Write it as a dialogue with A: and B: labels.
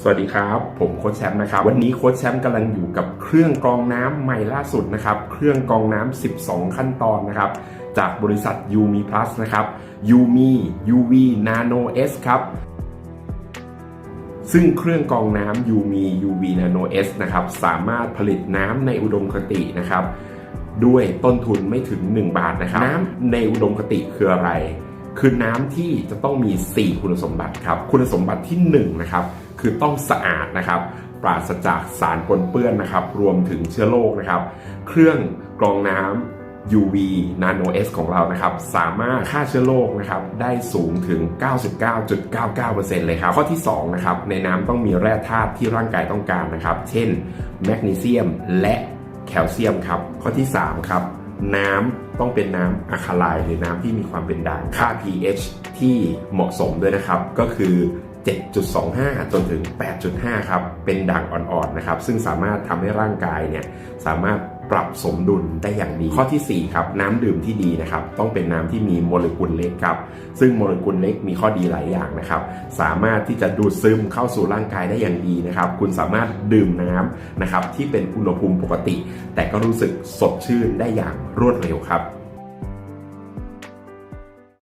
A: สวัสดีครับ ผมโค้ชแชมป์นะครับ วันนี้โค้ชแชมป์กำลังอยู่กับเครื่องกรองน้ำใหม่ล่าสุดนะครับ เครื่องกรองน้ำ 12 ขั้นตอนนะครับ จากบริษัท Umi Plus นะครับ Umi UV Nano S ครับ ซึ่งเครื่องกรองน้ำ Umi UV Nano S นะครับ สามารถผลิตน้ำในอุดมคตินะครับ ด้วยต้นทุนไม่ถึง 1 บาทนะครับ น้ำในอุดมคติคืออะไร คือน้ำที่จะต้องมี 4 คุณสมบัติครับ คุณสมบัติที่1นะครับคือต้องสะอาดนะครับปราศจากสารปนเปื้อนนะครับ รวมถึงเชื้อโรคนะครับ เครื่องกรองน้ำ UV Nano S ของเรานะครับ สามารถฆ่าเชื้อโรคนะครับ ได้สูงถึง 99.99%เลยครับ ข้อที่ 2 นะครับ ในน้ำต้องมีแร่ธาตุที่ร่างกายต้องการนะครับ เช่น แมกนีเซียมและแคลเซียมครับ ข้อที่ 3 ครับ น้ำต้องเป็นน้ำอะคาไลหรือน้ำที่มีความเป็นด่างค่า pH ที่เหมาะสมด้วยนะครับ ก็คือ 7.25 จนถึง 8.5 ครับ เป็นด่างอ่อนๆนะครับ ซึ่งสามารถทำให้ร่างกายเนี่ยสามารถ ปรับสมดุลได้อย่างดี ข้อทีสี่ 4 ครับ น้ำดื่มที่ดีนะครับ ต้องเป็นน้ำที่มีโมเลกุลเล็กครับ ซึ่งโมเลกุลเล็กมีข้อดีหลายอย่างนะครับ สามารถที่จะดูดซึมเข้าสู่ร่างกายได้อย่างดีนะครับ คุณสามารถดื่มน้ำนะครับที่เป็นอุณหภูมิปกติ แต่ก็รู้สึกสดชื่นได้อย่างรวดเร็วครับ